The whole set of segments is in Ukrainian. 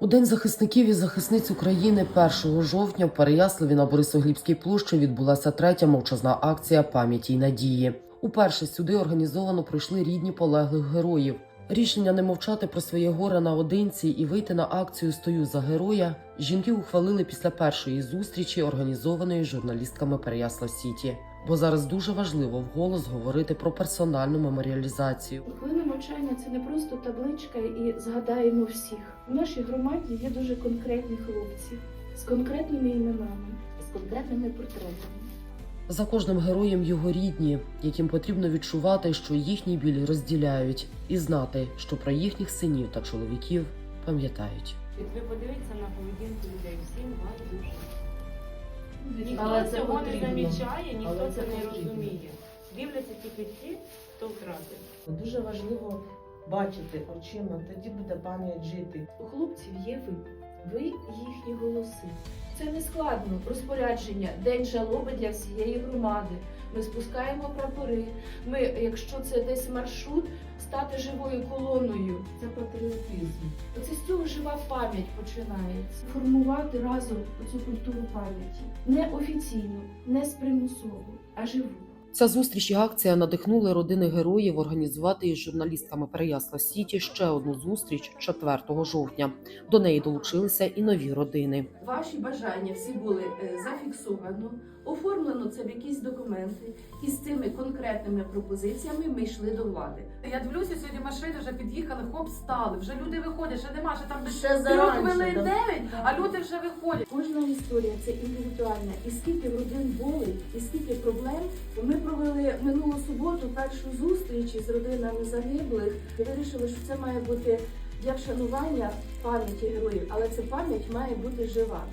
У День захисників і захисниць України 1 жовтня в Переяславі на Борисоглібській площі відбулася третя мовчазна акція пам'яті й надії. Уперше сюди організовано прийшли рідні полеглих героїв. Рішення не мовчати про своє горе наодинці і вийти на акцію Стою за героя. Жінки ухвалили після першої зустрічі, організованої журналістками Переяслав Сіті. Бо зараз дуже важливо вголос говорити про персональну меморіалізацію. Хвилина мовчання це не просто табличка і згадаємо всіх. У нашій громаді є дуже конкретні хлопці з конкретними іменами, з конкретними портретами. За кожним героєм його рідні, яким потрібно відчувати, що їхній біль розділяють, і знати, що про їхніх синів та чоловіків пам'ятають. Ви подивіться на поведінку людей, всім байдуже. Ніхто Але цього не замічає, ніхто Але це це не потрібно. розуміє. Дивляться тільки ті, хто втратив. Дуже важливо бачити очима, тоді буде пам'ять жити. У хлопців є ви, ви їхні голоси. Це не складно. Розпорядження, день жалоби для всієї громади. Ми спускаємо прапори. Ми, якщо це десь маршрут, стати живою колоною. Це патріотизм. Оце з цього жива пам'ять починається. Формувати разом цю культуру пам'яті не офіційно, не примусово, а живу. Ця зустріч і акція надихнули родини героїв організувати із журналістками Переясла Сіті ще одну зустріч 4 жовтня. До неї долучилися і нові родини. Ваші бажання всі були е, зафіксовано, оформлено це в якісь документи, і з цими конкретними пропозиціями ми йшли до влади. Я дивлюся, сьогодні машини вже під'їхали, хоп, стали. Вже люди виходять, ще нема, ще там без Ще хвилин да. дев'ять, а люди вже виходять. Кожна історія це індивідуальна. І скільки в родин болей, і скільки проблем. Ми провели минулу суботу першу зустріч із родинами загиблих і вирішили, що це має бути для вшанування пам'яті героїв, але ця пам'ять має бути жива.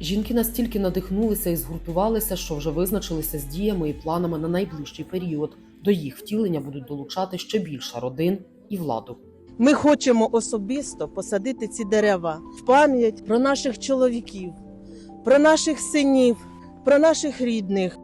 Жінки настільки надихнулися і згуртувалися, що вже визначилися з діями і планами на найближчий період. До їх втілення будуть долучати ще більше родин і владу. Ми хочемо особисто посадити ці дерева в пам'ять про наших чоловіків, про наших синів, про наших рідних.